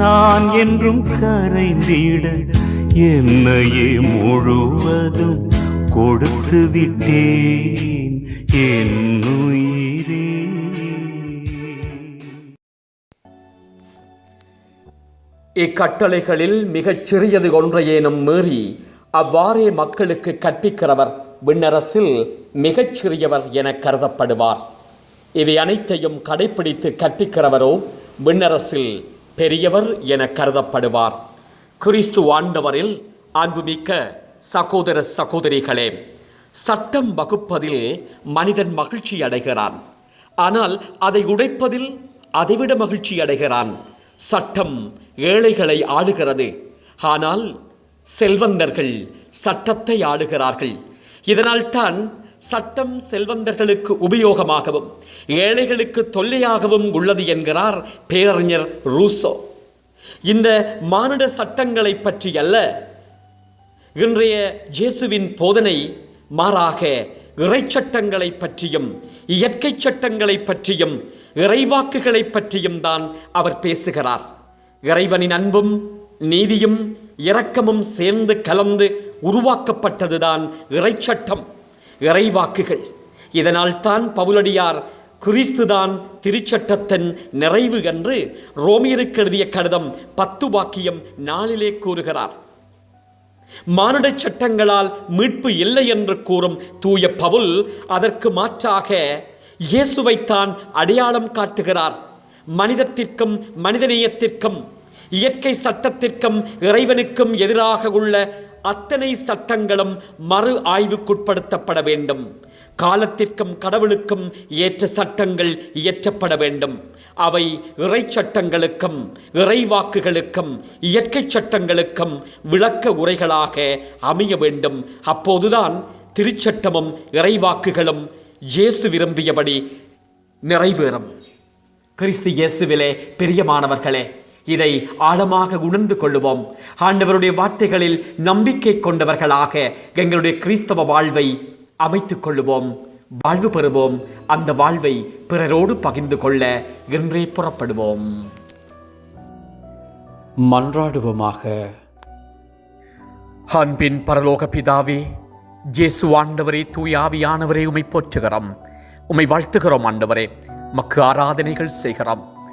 நான் என்றும் கரைந்திட என்னையே முழுவதும் கொடுத்து விட்டேன். என் உயிரே. இக்கட்டளைகளில் மிகச் சிறியது ஒன்றையேனும் மீறி அவ்வாறே மக்களுக்கு கற்பிக்கிறவர் விண்ணரசில் மிகச் சிறியவர் என கருதப்படுவார். இவை அனைத்தையும் கடைபிடித்து கற்பிக்கிறவரோ விண்ணரசில் பெரியவர் என கருதப்படுவார். கிறிஸ்து ஆண்டவரில் அன்புமிக்க சகோதர சகோதரிகளே சட்டம் வகுப்பதில் மனிதன் மகிழ்ச்சி அடைகிறான். ஆனால் அதை உடைப்பதில் அதைவிட மகிழ்ச்சி அடைகிறான். சட்டம் ஏழைகளை ஆளுகிறது. ஆனால் செல்வந்தர்கள் சட்டத்தை ஆளுகிறார்கள். இதனால்தான் சட்டம் செல்வந்தர்களுக்கு உபயோகமாகவும் ஏழைகளுக்கு தொல்லையாகவும் உள்ளது என்கிறார் பேரறிஞர் ரூசோ. இந்த மானிட சட்டங்களை பற்றி அல்ல இன்றைய இயேசுவின் போதனை மாறாக இறை சட்டங்களை பற்றியும் இயற்கை சட்டங்களை பற்றியும் இறைவாக்குகளை பற்றியும் தான் அவர் பேசுகிறார். இறைவனின் அன்பும் நீதியும் இரக்கமும் சேர்ந்து கலந்து உருவாக்கப்பட்டதுதான் இறைச்சட்டம் இறைவாக்குகள் இதனால் தான் பவுலடியார் கிறிஸ்துதான் திருச்சட்டத்தின் நிறைவு என்று ரோமியருக்கு எழுதிய கடிதம் பத்து வாக்கியம் நாளிலே கூறுகிறார். மானுட சட்டங்களால் மீட்பு இல்லை என்று கூறும் தூய பவுல் அதற்கு மாற்றாக இயேசுவைத்தான் அடையாளம் காட்டுகிறார். மனிதத்திற்கும் மனிதநேயத்திற்கும் இயற்கை சட்டத்திற்கும் இறைவனுக்கும் எதிராக உள்ள அத்தனை சட்டங்களும் மறு ஆய்வுக்குட்படுத்தப்பட வேண்டும். காலத்திற்கும் கடவுளுக்கும் ஏற்ற சட்டங்கள் இயற்றப்பட வேண்டும். அவை இறை சட்டங்களுக்கும் இறைவாக்குகளுக்கும் இயற்கை சட்டங்களுக்கும் விளக்க உரைகளாக அமைய வேண்டும். அப்போதுதான் திருச்சட்டமும் இறைவாக்குகளும் இயேசு விரும்பியபடி நிறைவேறும். கிறிஸ்து இயேசுவிலே பிரியமானவர்களே இதை ஆழமாக உணர்ந்து கொள்ளுவோம். ஆண்டவருடைய வார்த்தைகளில் நம்பிக்கை கொண்டவர்களாக எங்களுடைய கிறிஸ்தவ வாழ்வை அமைத்துக் கொள்ளுவோம். வாழ்வு பெறுவோம். அந்த வாழ்வை பிறரோடு பகிர்ந்து கொள்ள இன்றே புறப்படுவோம். மன்றாடுவோமாக. அன்பின் பரலோக பிதாவே ஜேசு ஆண்டவரே தூய் ஆவியானவரே உமை போற்றுகிறோம். உமை வாழ்த்துகிறோம் ஆண்டவரே. மக்கு ஆராதனைகள் செய்கிறோம்.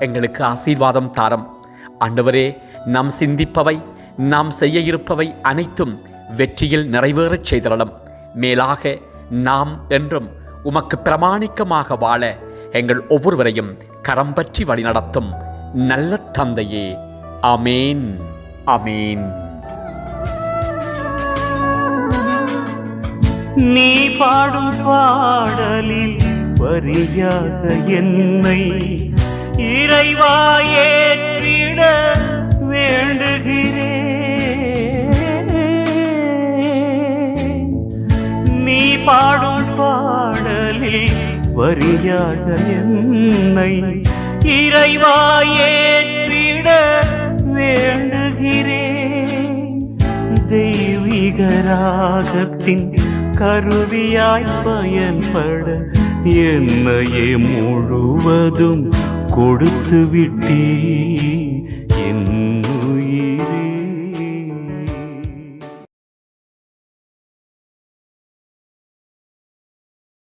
எங்களுக்கு ஆசீர்வாதம் தாரம். ஆண்டவரே நாம் சிந்திப்பவை நாம் செய்ய இருப்பவை அனைத்தும் வெற்றியில் நிறைவேறச் செய்திடலாம் மேலாக நாம் என்றும் உமக்கு பிரமாணிக்கமாக வாழ எங்கள் ஒவ்வொருவரையும் கரம் பற்றி வழிநடத்தும் நல்ல தந்தையே. அமேன் அமேன் நீ பாடும் பாடலில் வரியாக என்னை இறைவா ஏற்றிட வேண்டுகிறேன். நீ பாடும் பாடலில் வரியாக என்னை இறைவா ஏற்றிட வேண்டுகிறேன். தெய்வீக ராகத்தின் கருவியாய் பயன்பட என்னையே முழுவதும் கொடுத்து விட்டே